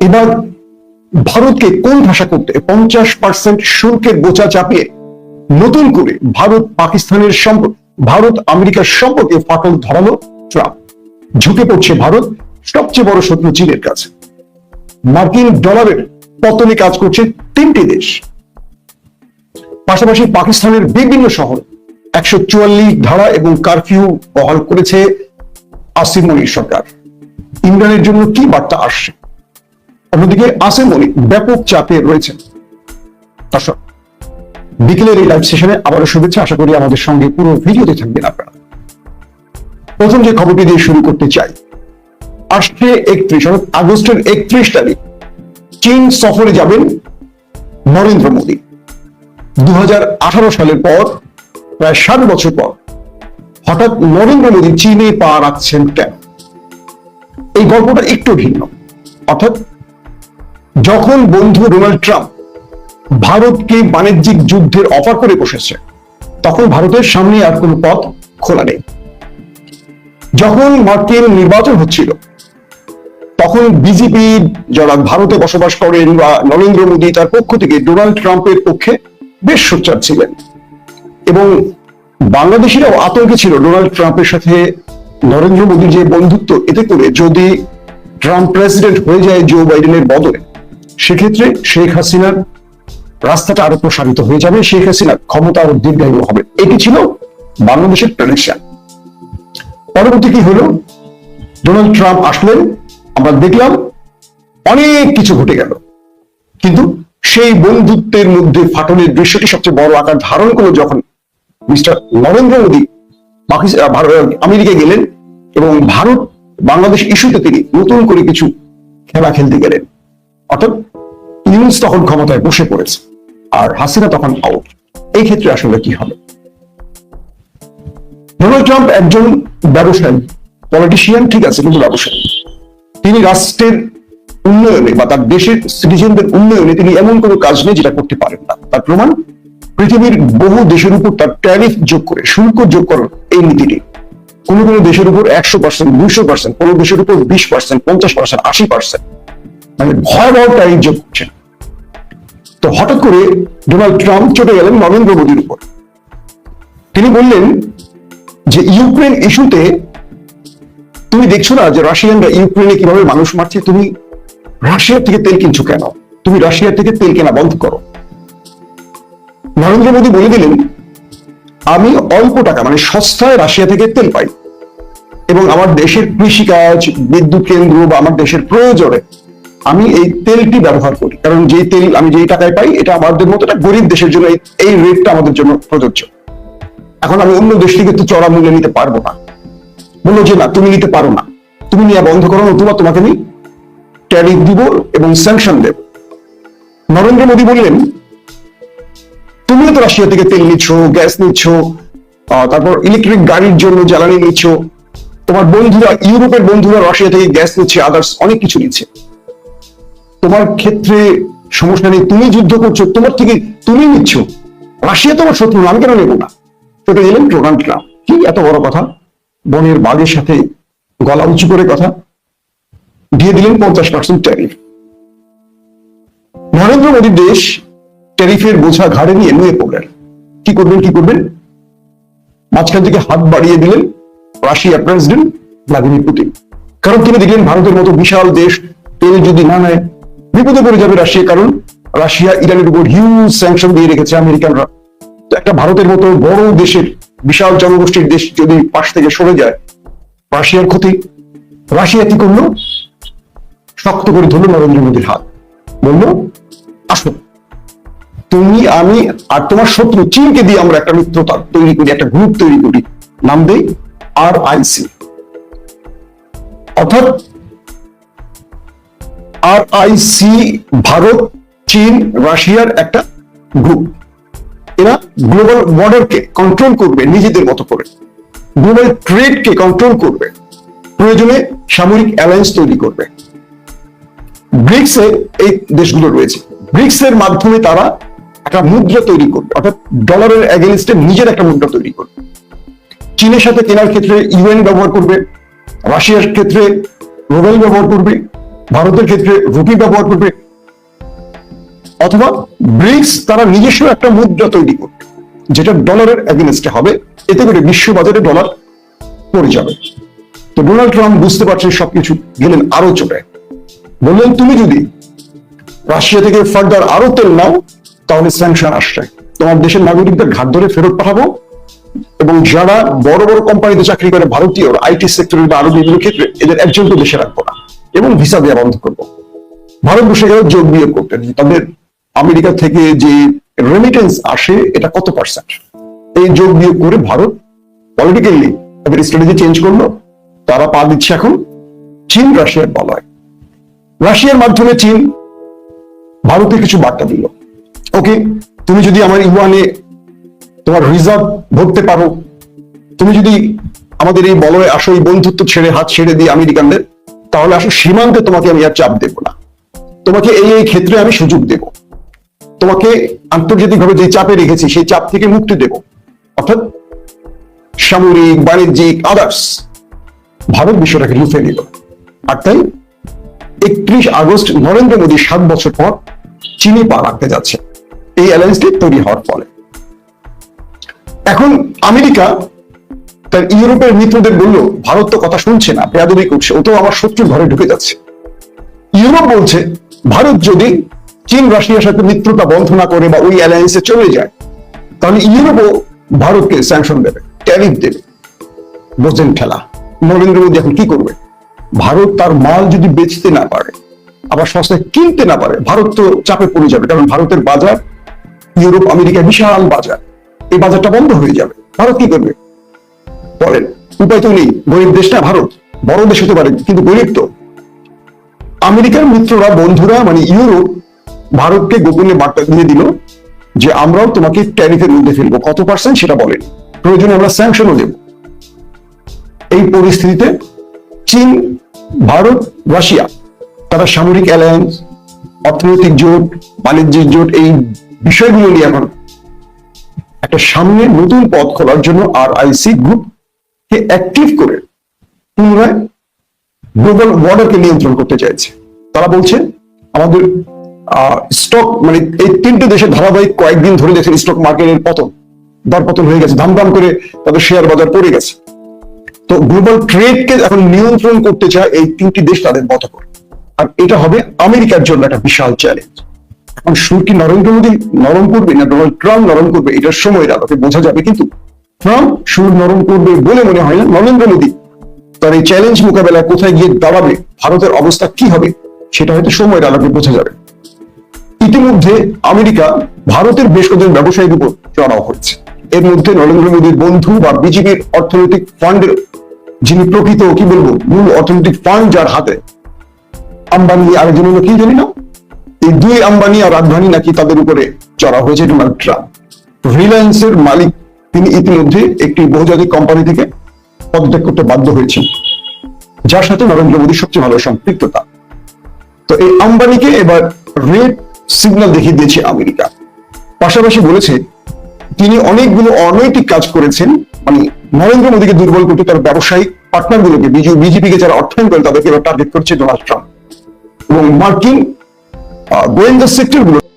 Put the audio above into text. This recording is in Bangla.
এবার ভারতকে কোন ভাষা করতে পঞ্চাশ পার্সেন্ট শুল্কের বোঝা চাপিয়ে নতুন করে ভারত পাকিস্তানের সম্পর্ক, ভারত আমেরিকার সম্পর্কে ফাটল ধরালো ট্রাম্প। ঝুঁকে পড়ছে ভারত, সবচেয়ে বড় শত্রু চীনের কাছে। মার্কিন ডলারের পতনে কাজ করছে তিনটি দেশ। পাশাপাশি পাকিস্তানের বিভিন্ন শহর একশো চুয়াল্লিশ ধারা এবং কারফিউ বহাল করেছে মনির সরকার। ইমরানের জন্য কি বার্তা আসছে? অন্যদিকে আসিম মনি ব্যাপক চাপে রয়েছেন দর্শক বিকেলের এই লাইভ সেশনে আবারও শুভেচ্ছা। আশা করি আমাদের সঙ্গে পুরো ভিডিওতে থাকবেন আপনারা। প্রথম যে খবরটি দিয়ে শুরু করতে চাই, আসছে একত্রিশ, অর্থাৎ আগস্টের একত্রিশ তারিখ, চীন সফরে যাবেন নরেন্দ্র মোদী। দু হাজার আঠারো সালের পর, প্রায় ষাট বছর পর, হঠাৎ নরেন্দ্র মোদী চীনে পা রাখছেন কেন? এই গল্পটা একটু ভিন্ন। অর্থাৎ যখন বন্ধু ডোনাল্ড ট্রাম্প ভারতকে বাণিজ্যিক যুদ্ধের অফার করে বসেছে, তখন ভারতের সামনে আর কোনো পথ খোলা নেই। যখন মার্কিন নির্বাচন হচ্ছিল, তখন বিজেপি যারা ভারতে বসবাস করেন বা নরেন্দ্র মোদী তার পক্ষ থেকে ডোনাল্ড ট্রাম্পের পক্ষে বেশ সোচ্চার ছিলেন এবং বাংলাদেশিরাও আতঙ্কে ছিল ডোনাল্ড ট্রাম্পের সাথে নরেন্দ্র মোদীর যে বন্ধুত্ব, এতে করে যদি ট্রাম্প প্রেসিডেন্ট হয়ে যায় জো বাইডেনের বদলে সেক্ষেত্রে শেখ হাসিনার রাস্তাটা আরও প্রসারিত হয়ে যাবে, শেখ হাসিনা ক্ষমতা আরও দীর্ঘায়ু হবে। এটি ছিল বাংলাদেশের প্রেডিকশন পরবর্তী কি হলো? ডোনাল্ড ট্রাম্প আসলেন, আমরা দেখলাম অনেক কিছু ঘটে গেল। কিন্তু সেই বন্ধুত্বের মধ্যে ফাটনের দৃশ্যটি সবচেয়ে বড় আকার ধারণ করল যখন মিস্টার নরেন্দ্র মোদী আমেরিকায় গেলেন এবং ভারত বাংলাদেশ ইস্যুতে তিনি নতুন করে কিছু খেলা খেলতে গেলেন। অর্থাৎ ইউনুস তখন ক্ষমতায় বসে পড়েছে, আর হাসিনা তখন আউট এই ক্ষেত্রে আসলে কি হবে? ডোনাল্ড ট্রাম্প একজন ব্যবসায়ী পলিটিশিয়ান ঠিক আছে, কিন্তু ব্যবসায়ী। তিনি রাষ্ট্রের উন্নয়নে বা তার দেশের সিটিজেনদের উন্নয়নে তিনি এমন কোনো কাজ নেই যেটা করতে পারেন না। তার প্রমাণ, পৃথিবীর বহু দেশের উপর তার ট্যারিফ যোগ করে, শুল্ক যোগ করার এই নীতিটি। কোনো কোনো দেশের উপর একশো পার্সেন্ট দুইশো পার্সেন্ট কোনো দেশের উপর বিশ পার্সেন্ট পঞ্চাশ পার্সেন্ট আশি পার্সেন্ট মানে ভয়াবহ ট্যারিফ যোগ করছেন তো হঠাৎ করে ডোনাল্ড ট্রাম্প চলে গেলেন নরেন্দ্র মোদীর উপর। তিনি বললেন যে, ইউক্রেন ইস্যুতে তুমি দেখছ না যে রাশিয়ানরা ইউক্রেনে কীভাবে মানুষ মারছে? তুমি রাশিয়া থেকে তেল কিনছো কেন? তুমি রাশিয়া থেকে তেল কেনা বন্ধ করো। নরেন্দ্র মোদী বলে দিলেন, আমি অল্প টাকা মানে সস্তায় রাশিয়া থেকে তেল পাই এবং আমার দেশের কৃষিকাজ, বিদ্যুৎ কেন্দ্র বা আমার দেশের প্রয়োজনে আমি এই তেলটি ব্যবহার করি। কারণ যে তেল আমি যেই টাকায় পাই, এটা আমাদের মতো একটা গরিব দেশের জন্য এই- রেটটা আমাদের জন্য প্রযোজ্য। এখন আমি অন্য দেশ থেকে তো চড়া মূল্যে নিতে পারব না। বলল যে, না, তুমি নিতে পারো না। তুমি নিয়ে বন্ধ করো নতুবা তোমাকে আমি ট্যারিফ দিব এবং স্যাংশন দেব। নরেন্দ্র মোদী বললেন, তুমিও তো রাশিয়া থেকে তেল নিচ্ছ, গ্যাস নিচ্ছ তারপর ইলেকট্রিক গাড়ির জন্য জ্বালানি নিচ্ছ। তোমার বন্ধুরা, ইউরোপের বন্ধুরা রাশিয়া থেকে গ্যাস নিচ্ছে আদার্স অনেক কিছু নিচ্ছে। তোমার ক্ষেত্রে সমস্যা নেই, তুমি যুদ্ধ করছ, তোমার থেকে তুমি নিচ্ছ। রাশিয়া তোমার শত্রু, আমি কেন নেব না? চটে গেলেন ডোনাল্ড ট্রাম্প। কি এত বড় কথা? বনের বাঘের সাথে গলা উঁচু করে কথা। দিয়ে দিলেন পঞ্চাশ পার্সেন্ট ট্যারিফ নরেন্দ্র মোদীর দেশ ট্যারিফের বোঝা ঘাড়ে নিয়ে নুয়ে পড়লেন। কি করবেন কি করবেন? মাঝখান থেকে হাত বাড়িয়ে দিলেন রাশিয়া প্রেসিডেন্ট ভ্লাদিমির পুতিন। কারণ তিনি দেখলেন ভারতের মতো বিশাল দেশ তেল যদি না নেয় বিপদে পড়ে যাবে রাশিয়া, কারণ রাশিয়া ইরানের উপর হিউজ স্যাংশন দিয়ে রেখেছে আমেরিকানরা। তো একটা ভারতের মতো বড় দেশের, বিশাল জনগোষ্ঠীর দেশ যদি পাশ থেকে সরে যায়, রাশিয়ার ক্ষতি। রাশিয়া কি করল? শক্ত করে ধরলো নরেন্দ্র মোদীর হাত। বলল, আসো। তুমি, আমি আর তোমার শত্রু চীনকে দিয়ে আমরা একটা মিত্রতা তৈরি করি, একটা গ্রুপ তৈরি করি। নাম দেই আর আইসি অর্থাৎ আর আইসি ভারত, চীন, রাশিয়ার একটা গ্রুপ এরা গ্লোবাল বর্ডারকে কন্ট্রোল করবে নিজেদের মতো করে। গ্লোবাল ট্রেডকে কন্ট্রোল করবে। প্রয়োজনে সামরিক অ্যালায়েন্স তৈরি করবে। ব্রিক্সে এই দেশগুলো রয়েছে। ব্রিক্স এর মাধ্যমে তারা একটা মুদ্রা তৈরি করবে। অর্থাৎ ডলারের এগেনস্টে নিজের একটা মুদ্রা তৈরি করবে। চীনের সাথে কেনার ক্ষেত্রে ইউএন ব্যবহার করবে। রাশিয়ার ক্ষেত্রে রুবেল ব্যবহার করবে। ভারতের ক্ষেত্রে রুপি ব্যবহার করবে, অথবা ব্রিক্স তারা নিজস্ব একটা মুদ্রা তৈরি করবে, যেটা ডলারের এগেনস্টে হবে, এতে করে বিশ্ব বাজারে ডলার পড়ে যাবে। তো ডোনাল্ড ট্রাম্প বুঝতে পারছেন সবকিছু, গেলেন আরও চড়ে বললেন, তুমি যদি রাশিয়া থেকে ফার্দার আরও তেল নাও, তাহলে স্যাংশন আসছে। তোমার দেশের নাগরিকদের ঘাট ধরে ফেরত পাঠাবো এবং যারা বড় বড় কোম্পানিতে চাকরি করে, ভারতীয় আইটি সেক্টরের বা আরও বিভিন্ন ক্ষেত্রে, এদের একজনকে দেশে রাখব না। এবং ভিসা দেওয়া বন্ধ করব। ভারত বসে গেল যোগ বিয়োগ করতে তাদের আমেরিকা থেকে যে রেমিটেন্স আসে, এটা কত পার্সেন্ট এই যোগ বিয়োগ করে ভারত পলিটিক্যালি তাদের স্ট্র্যাটেজি চেঞ্জ করল। তারা পা দিচ্ছে এখন চীন রাশিয়ার বলয়। রাশিয়ার মাধ্যমে চীন ভারতে কিছু বার্তা দিল। ওকে, তুমি যদি আমার ইউয়ানে তোমার রিজার্ভ ধরতে পারো, তুমি যদি আমাদের এই বলয়ে আসো, এই বন্ধুত্ব ছেড়ে, হাত ছেড়ে দিই আমেরিকানদের তাহলে আসো সীমান্তে তোমাকে আমি আর চাপ দেবো না। তোমাকে এই এই ক্ষেত্রে আমি সুযোগ দেব। তোমাকে আন্তর্জাতিকভাবে যে চাপে রেখেছি, সেই চাপ থেকে মুক্তি দেব। অর্থাৎ সামরিক, বাণিজ্যিক আদার্স ভারত বিষয়টাকে লুফে নিল। আর তাই একত্রিশ আগস্ট নরেন্দ্র মোদী সাত বছর পর চীনে পা রাখতে যাচ্ছে। এই অ্যালায়েন্সটি তৈরি হওয়ার ফলে। এখন আমেরিকা তার ইউরোপের মিত্রদের বলল, ভারত তো কথা শুনছে না, বেয়াদবি করছে, ও তো আমার শত্রুর ঘরে ঢুকে যাচ্ছে। ইউরোপ বলছে, ভারত যদি চীন, রাশিয়ার সাথে মিত্রতা বন্ধ না করে বা ওই অ্যালায়েন্সে চলে যায়, তাহলে ইউরোপও ভারতকে স্যাংশন দেবে ট্যারিফ দেবে। বোঝেন খেলা, নরেন্দ্র মোদী এখন কি করবে? ভারত তার মাল যদি বেচতে না পারে, আবার সস্তায় কিনতে না পারে, ভারত তো চাপে পড়ে যাবে, কারণ ভারতের বাজার ইউরোপ আমেরিকা বিশাল বাজার। এই বাজারটা বন্ধ হয়ে যাবে, ভারত কি করবে? বলেন উপায় তো নেই। গরিব দেশ না ভারত, বড় দেশ হতে পারে, কিন্তু গরিব তো। আমেরিকার মিত্ররা, বন্ধুরা মানে ইউরোপ, ভারতকে গোপনে বার্তা দিয়ে দিল যে আমরাও তোমাকে ট্যারিফের মধ্যে ফেলব। কত পার্সেন্ট সেটা বলেন। প্রয়োজনে আমরা স্যাংশনও দেব। এই পরিস্থিতিতে চীন, ভারত, রাশিয়া, তারা সামরিক অ্যালায়েন্স অর্থনৈতিক জোট, বাণিজ্যিক জোট, এই বিষয়গুলো নিয়ে এখন একটা সামনে নতুন পথ খোলার জন্য আর আইসি গ্রুপ অ্যাক্টিভ করে পুনরায় গ্লোবাল বর্ডারকে নিয়ন্ত্রণ করতে চাইছে। তারা বলছে, আমাদের স্টক মানে এই তিনটে দেশের ধারাবাহিক কয়েকদিন ধরে দেখছেন স্টক মার্কেটের পতন। হয়ে গেছে ধাম ধাম করে তাদের শেয়ার বাজার পড়ে গেছে। তো গ্লোবাল ট্রেডকে এখন নিয়ন্ত্রণ করতে চায় এই তিনটি দেশ তাদের মতো করে আর এটা হবে আমেরিকার জন্য একটা বিশাল চ্যালেঞ্জ এখন সুর কি নরেন্দ্র মোদী নরম করবে না ডোনাল্ড ট্রাম্প নরম করবে? এটার সময়ের আলোকে বোঝা যাবে, কিন্তু ট্রাম্প সুর নরম করবে বলে মনে হয় না। নরেন্দ্র মোদী, তার এই চ্যালেঞ্জ মোকাবেলায় কোথায় গিয়ে দাঁড়াবে, ভারতের অবস্থা কি হবে, সেটা হয়তো সময়ের আলোকে বোঝা যাবে। ইতিমধ্যে আমেরিকা ভারতের বেশ কয়েকজন ব্যবসায়ীর উপর চড়াও হয়েছে এর মধ্যে নরেন্দ্র মোদীর বন্ধু বা বিজেপির অর্থনৈতিক ফান্ডের যিনি প্রকৃত, কি বলব, মূল অর্থনৈতিক ফান্ড যার হাতে, আম্বানি আরেকজন হলো কি জানি না? এই দুই আম্বানি আর আদভানি নাকি তাদের উপরে চড়া হয়েছে ডোনাল্ড ট্রাম্প রিলায়েন্সের মালিক তিনি ইতিমধ্যে একটি বহুজাতিক কোম্পানি থেকে পদত্যাগ করতে বাধ্য হয়েছেন, যার সাথে নরেন্দ্র মোদীর সবচেয়ে ভালো সম্পৃক্ততা। তো এই আম্বানিকে এবার রেড সিগন্যাল দেখিয়ে দিয়েছে আমেরিকা। পাশাপাশি বলেছে, তিনি অনেকগুলো অনৈতিক কাজ করেছেন মানে নরেন্দ্র মোদীকে দুর্বল করতে তার ব্যবসায়িক পার্টনার গুলোকে বিজেপি কে যারা অর্থায়ন করে তাদেরকে এবার টার্গেট করছে ডোনাল্ড ট্রাম্প এবং মার্কিন গোয়েন্দা সেক্টরগুলো